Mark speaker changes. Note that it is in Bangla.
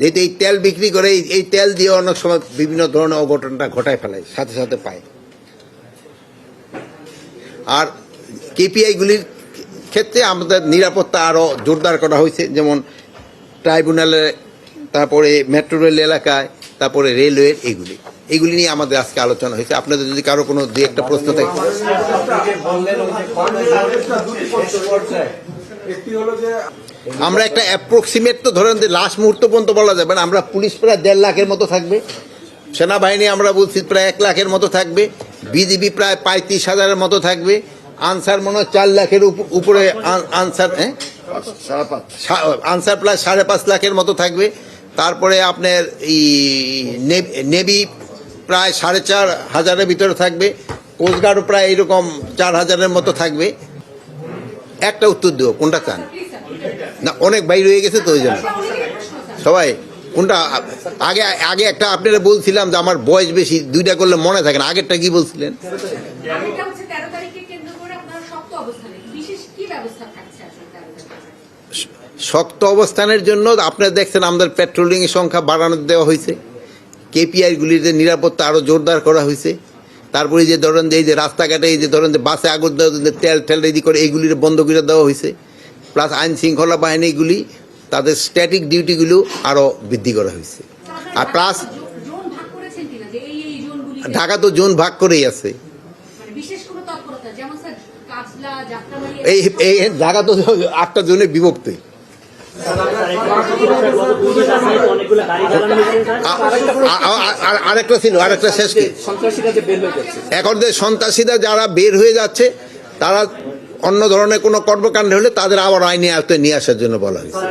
Speaker 1: যেহেতু এই তেল বিক্রি করে এই- তেল দিয়ে অনেক সময় বিভিন্ন ধরনের অঘটনটা ঘটায় ফেলায় সাথে সাথে পায়। আর কেপিআইগুলির ক্ষেত্রে আমাদের নিরাপত্তা আরও জোরদার করা হয়েছে, যেমন ট্রাইব্যুনালে, তারপরে মেট্রো রেল এলাকায়, তারপরে রেলওয়ের এগুলি। এগুলি নিয়ে আমাদের আজকে আলোচনা হয়েছে। আপনাদের যদি কারও কোনো দু একটা প্রশ্ন থাকে। আমরা একটা অ্যাপ্রক্সিমেট তো ধরেন যে লাস্ট মুহূর্ত পর্যন্ত বলা যাবে না, আমরা পুলিশ প্রায় দেড় লাখের মতো থাকবে। সেনাবাহিনী আমরা বলছি প্রায় এক লাখের মতো থাকবে। বিজিবি প্রায় পঁয়ত্রিশ হাজারের মতো থাকবে। আনসার মনে হয় চার লাখের উপ- উপরে আনসার হ্যাঁ আনসার প্রায় সাড়ে পাঁচ লাখের মতো থাকবে। তারপরে আপনার এই নেভি প্রায় সাড়ে চার হাজারের ভিতরে থাকবে। কোস্টগার্ডও প্রায় এরকম চার হাজারের মতো থাকবে। একটা উত্তর দেবো কোনটা চান? না অনেক বাইরে হয়ে গেছে তো ওই জন্য। সবাই কোনটা? আগে আগে একটা আপনারা বলছিলাম যে আমার বয়স বেশি দুইটা করলে মনে থাকে না। আগেরটা কি বলছিলেন?
Speaker 2: শক্ত
Speaker 1: অবস্থানের জন্য আপনারা দেখছেন আমাদের পেট্রোলিং এর সংখ্যা বাড়ানো দেওয়া হয়েছে। কেপিআইগুলির নিরাপত্তা আরও জোরদার করা হয়েছে। তারপরে যে ধরেন যে এই যে রাস্তাঘাটে এই যে ধরেন যে বাসে আগুন দেওয়া তেল টেল রেডি করে এইগুলির বন্ধ করে দেওয়া হয়েছে। প্লাস আইন শৃঙ্খলা বাহিনীগুলি তাদের স্ট্যাটিক ডিউটিগুলো আরও বৃদ্ধি করা হয়েছে। আর প্লাস ঢাকা তো জোন ভাগ করেই আছে।
Speaker 2: মানে
Speaker 1: এই এই ঢাকা তো আটটা জোনে বিভক্ত। আরেকটা ছিল আরেকটা শেষ কি? এখন যে সন্ত্রাসীরা যারা বের হয়ে যাচ্ছে তারা অন্য ধরনের কোনো কর্মকাণ্ড হলে তাদের আবার আইনে আয়ত্তে নিয়ে আসার জন্য বলা হয়েছে।